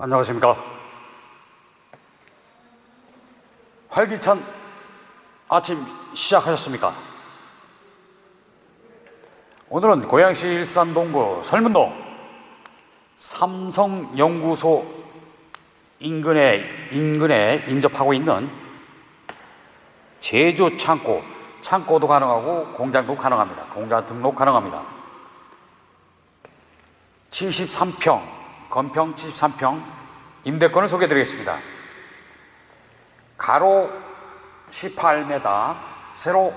안녕하십니까. 활기찬 아침 시작하셨습니까? 오늘은 고양시 일산동구 설문동 삼성연구소 인근에, 인근에 인접하고 있는 제조 창고, 창고도 가능하고 공장도 가능합니다. 공장 등록 가능합니다. 73평, 건평 73평 임대권을 소개해 드리겠습니다. 가로 18m, 세로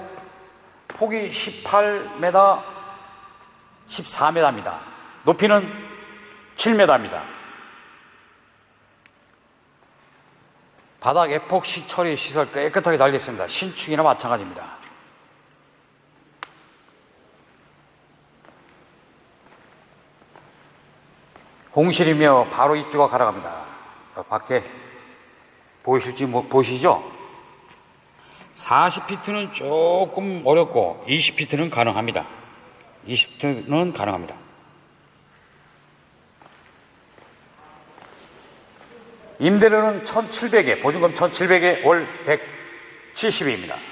폭이 18m, 14m입니다. 높이는 7m입니다. 바닥 에폭시 처리 시설 깨끗하게 잘 되어 있습니다. 신축이나 마찬가지입니다. 공실이며 바로 가능합니다. 저 밖에 보이실지 뭐 보시죠? 40피트는 조금 어렵고 20피트는 가능합니다. 20피트는 가능합니다. 임대료는 1,700에, 보증금 1,700에 월 170입니다.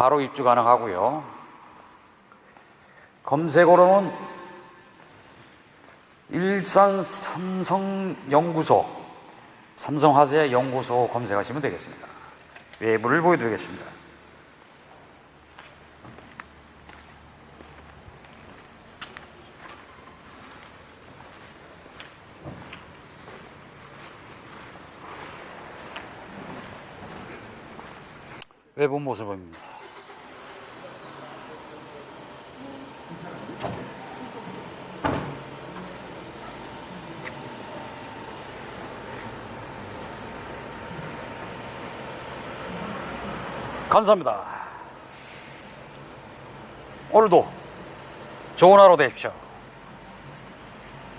바로 입주 가능하고요. 검색어로는 일산 삼성 연구소, 삼성 화재 연구소 검색하시면 되겠습니다. 외부를 보여드리겠습니다. 외부 모습입니다. 감사합니다. 오늘도 좋은 하루 되십시오.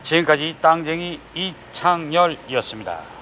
지금까지 땅쟁이 이창열이었습니다.